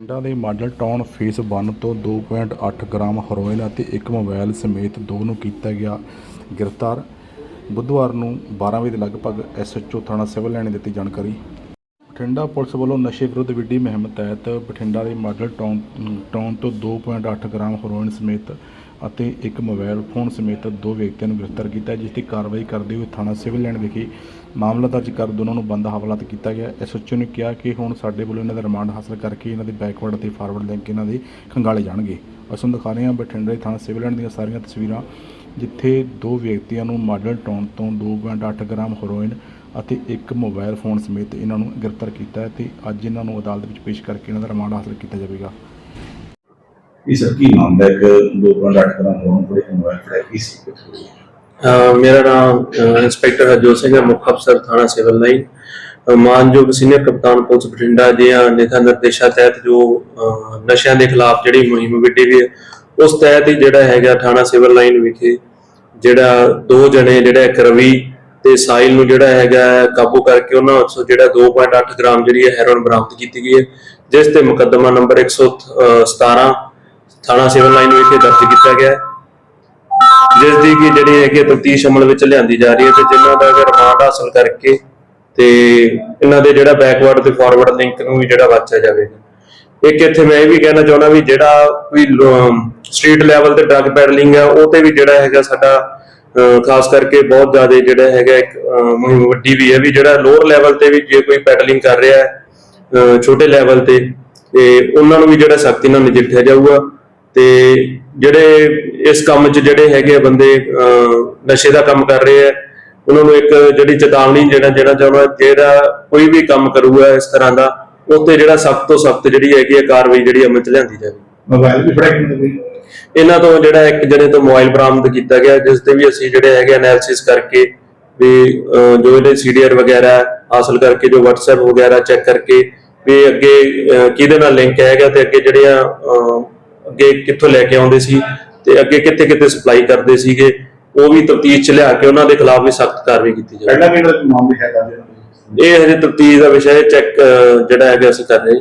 ਪਿੰਡਾਂ ਦੇ model town face 1 ਤੋਂ 2.8 ਗ੍ਰਾਮ ਹੈਰੋਇਨ ਅਤੇ ਇੱਕ ਮੋਬਾਈਲ ਸਮੇਤ ਦੋ ਨੂੰ ਕੀਤਾ ਗਿਆ ਗ੍ਰਿਫਤਾਰ। ਬੁੱਧਵਾਰ ਨੂੰ 12 ਵਜੇ ਦੇ ਲਗਭਗ ਐਸਐਚਓ ਥਾਣਾ ਸਿਵਲ ਲਾਈਨ ਦਿੱਤੀ ਜਾਣਕਾਰੀ। ਬਠਿੰਡਾ ਪੁਲਿਸ ਵੱਲੋਂ ਨਸ਼ੇ ਵਿਰੁੱਧ ਵਿੱਢੀ ਮੁਹਿੰਮ ਤਹਿਤ ਬਠਿੰਡਾ ਦੇ ਮਾਡਲ ਟਾਊਨ ਟਾਊਨ ਤੋਂ 2.8 ਗ੍ਰਾਮ ਹੈਰੋਇਨ ਸਮੇਤ ਅਤੇ ਇੱਕ ਮੋਬਾਈਲ ਫੋਨ ਸਮੇਤ ਦੋ ਵਿਅਕਤੀਆਂ ਨੂੰ ਗ੍ਰਿਫਤਾਰ ਕੀਤਾ ਜਿਸ ਦੀ ਕਾਰਵਾਈ ਕਰਦੇ ਹੋਏ ਥਾਣਾ ਸਿਵਲ ਲਾਈਨ ਵਿਖੇ ਮਾਮਲਾ ਦਰਜ ਕਰ ਦੋਨਾਂ ਨੂੰ ਬੰਦ ਹਵਾਲਾਤ ਕੀਤਾ ਗਿਆ। ਐਸਐਚਓ ਨੇ ਕਿਹਾ ਕਿ ਹੁਣ ਸਾਡੇ ਵੱਲੋਂ ਇਹਨਾਂ ਦਾ ਰਿਮਾਂਡ ਹਾਸਲ ਕਰਕੇ ਇਹਨਾਂ ਦੇ ਬੈਕਵਰਡ ਅਤੇ ਫਾਰਵਰਡ ਲਿੰਕ ਇਹਨਾਂ ਦੇ ਖੰਗਾਲੇ ਜਾਣਗੇ। ਅਸੀਂ ਦਿਖਾ ਰਹੇ ਹਾਂ ਬਠਿੰਡਾ ਦੇ ਥਾਣਾ ਸਿਵਲ ਲਾਈਨ ਦੀਆਂ ਸਾਰੀਆਂ ਤਸਵੀਰਾਂ। ਜਿੱਥੇ ਦੋ ਵਿਅਕਤੀਆਂ ਨੂੰ ਮਾਡਲ ਟਾਊਨ ਤੋਂ 2.8 ਗ੍ਰਾਮ ਹੈਰੋਇਨ ਅਤੇ ਇੱਕ ਮੋਬਾਈਲ ਫੋਨ ਸਮੇਤ ਇਹਨਾਂ ਨੂੰ ਗ੍ਰਿਫਤਾਰ ਕੀਤਾ ਹੈ ਤੇ ਅੱਜ ਇਹਨਾਂ ਨੂੰ ਅਦਾਲਤ ਵਿੱਚ ਪੇਸ਼ ਕਰਕੇ ਇਹਨਾਂ ਦਾ ਰਿਮਾਂਡ ਹਾਸਲ ਕੀਤਾ ਜਾਵੇਗਾ। ਇਹ ਸਰ ਕੀ ਮਾਮਲਾ ਹੈ? ਕਿ 2.8 ਗ੍ਰਾਮ ਹੋਣ ਬੜੇ ਮੋਬਾਈਲ ਫੜਾ ਇਸ ਮੇਰਾ ਨਾਮ ਇੰਸਪੈਕਟਰ ਹਰਜੋਤ ਸਿੰਘ ਹੈ ਮੁੱਖ ਅਫਸਰ ਥਾਣਾ ਸਿਵਲ ਲਾਈਨ। ਮਾਨਯੋਗ ਸੀਨੀਅਰ ਕਪਤਾਨ ਪੁਲਿਸ ਬਠਿੰਡਾ ਦੇ ਨਿਰਦੇਸ਼ਾਂ ਨਿਰਦੇਸ਼ਾਂ ਤਹਿਤ ਜੋ ਨਸ਼ਿਆਂ ਦੇ ਖਿਲਾਫ ਜਿਹੜੀ ਮੁਹਿੰਮ ਵਿੱਢੀ ਗਈ ਉਸ ਤਹਿਤ ਹੀ ਜਿਹੜਾ ਹੈਗਾ ਥਾਣਾ ਸਿਵਲ ਲਾਈਨ ਵਿਖੇ ਜਿਹੜਾ ਦੋ ਜਣੇ ਜਿਹੜਾ ਇੱਕ ਰਵੀ ਤੇ ਸਾਇਲ ਨੂੰ ਜਿਹੜਾ ਹੈਗਾ ਕਾਬੂ ਕਰਕੇ ਉਹਨਾਂ ਉੱਤੇ ਜਿਹੜਾ 2.8 ਗ੍ਰਾਮ ਜਿਹੜੀ ਹੈ ਹੈਰੋਇਨ ਬਰਾਮਦ ਕੀਤੀ ਗਈ ਹੈ, ਜਿਸ ਤੇ ਮੁਕੱਦਮਾ ਨੰਬਰ 117 ਥਾਣਾ ਸਿਵਲ ਲਾਈਨ ਵਿਖੇ ਦਰਜ ਕੀਤਾ ਗਿਆ ਹੈ। ਜਿਸ ਦੀ ਕਿ ਜਿਹੜੀ ਹੈਗੀ ਤਫਤੀਸ਼ ਅਮਲ ਵਿੱਚ ਲਿਆਂਦੀ ਜਾ ਰਹੀ ਹੈ ਤੇ ਜਿਨ੍ਹਾਂ ਦਾ ਰਿਮਾਂਡ ਹਾਸਲ ਕਰਕੇ ਤੇ ਇਹਨਾਂ ਦੇ ਜਿਹੜਾ ਬੈਕਵਰਡ ਤੇ ਫਾਰਵਰਡ ਲਿੰਕ ਨੂੰ ਵੀ ਜਿਹੜਾ ਵਾਚਿਆ ਜਾਵੇਗਾ। ਇੱਕ ਇੱਥੇ ਮੈਂ ਇਹ ਵੀ ਕਹਿਣਾ ਚਾਹੁੰਦਾ ਵੀ ਜਿਹੜਾ ਕੋਈ ਸਟਰੀਟ ਲੈਵਲ ਤੇ ਡਰੱਗ ਪੈਡਲਿੰਗ ਹੈ ਉਹ ਤੇ ਵੀ ਜਿਹੜਾ ਹੈਗਾ ਸਾਡਾ ਖਾਸ ਕਰਕੇ ਬਹੁਤ ਜ਼ਿਆਦਾ ਜਿਹੜਾ ਹੈਗਾ ਇੱਕ ਮੁਹਿੰਮ ਵੱਡੀ ਵੀ ਹੈ ਵੀ ਜਿਹੜਾ ਲੋਅਰ ਲੈਵਲ ਤੇ ਵੀ ਜੇ ਕੋਈ ਪੈਡਲਿੰਗ ਕਰ ਰਿਹਾ ਹੈ ਛੋਟੇ ਲੈਵਲ ਤੇ ਤੇ ਉਹਨਾਂ ਨੂੰ ਵੀ ਜਿਹੜਾ ਸਖਤੀ ਨਾਲ ਨਜਿੱਠਿਆ ਜਾਊਗਾ। ਤੇ ਜਿਹੜੇ ਇਸ ਕੰਮ 'ਚ ਜਿਹੜੇ ਹੈਗੇ ਆ ਬੰਦੇ ਨਸ਼ੇ ਦਾ ਕੰਮ ਕਰ ਰਹੇ ਆ, ਉਹਨਾਂ ਨੂੰ ਇੱਕ ਜਿਹੜੀ ਚੇਤਾਵਨੀ ਜਿਹੜਾ ਜਿਹੜਾ ਚਾਹੁੰਦਾ, ਜਿਹੜਾ ਕੋਈ ਵੀ ਕੰਮ ਕਰੂਗਾ ਇਸ ਤਰ੍ਹਾਂ ਦਾ ਉੱਤੇ ਜਿਹੜਾ ਸਖਤ ਤੋਂ ਸਖਤ ਜਿਹੜੀ ਹੈਗੀ ਹੈ ਕਾਰਵਾਈ ਜਿਹੜੀ ਅਮਲ 'ਚ ਲਿਆਂਦੀ ਜਾਵੇ। ਮੋਬਾਈਲ ਵੀ ਫੜਾ ਕਿੰਨੇ ਕੋਈ ਇਹਨਾਂ ਤੋਂ ਜਿਹੜਾ ਇੱਕ ਜਣੇ ਤੋਂ ਮੋਬਾਈਲ ਬਰਾਮਦ ਕੀਤਾ ਗਿਆ ਜਿਸ ਤੇ ਵੀ ਅਸੀਂ ਜਿਹੜੇ ਹੈਗੇ ਐਨਾਲਿਸਿਸ ਕਰਕੇ ਵੀ ਜੋ ਇਹਦੇ ਸੀਡੀਆਰ ਵਗੈਰਾ ਹਾਸਲ ਕਰਕੇ ਜੋ WhatsApp ਵਗੈਰਾ ਚੈੱਕ ਕਰਕੇ ਵੀ ਅੱਗੇ ਕਿਹਦੇ ਨਾਲ ਲਿੰਕ ਹੈਗਾ ਤੇ ਅੱਗੇ ਜਿਹੜੀਆਂ ਅਹ, ਅੱਗੇ ਕਿੱਥੋਂ ਲੈ ਕੇ ਆਉਂਦੇ ਸੀ ਤੇ ਅੱਗੇ ਕਿੱਥੇ ਕਿੱਥੇ ਸਪਲਾਈ ਕਰਦੇ ਸੀਗੇ ਉਹ ਵੀ ਤਫਤੀਸ਼ ਚ ਲਿਆ ਕੇ ਉਹਨਾਂ ਦੇ ਖਿਲਾਫ ਵੀ ਸਖਤ ਕਾਰਵਾਈ ਕੀਤੀ ਜਾਵੇ। ਪਹਿਲਾਂ ਵੀ ਇਹਨਾਂ ਦਾ ਮਾਮਲਾ ਹੈਗਾ ਜੀ। ਇਹ ਹਜੇ ਤਫਤੀਸ਼ ਦਾ ਵਿਸ਼ਾ ਹੈ ਚੈੱਕ ਜਿਹੜਾ ਹੈਗਾ ਅਸੀਂ ਕਰ ਰਹੇ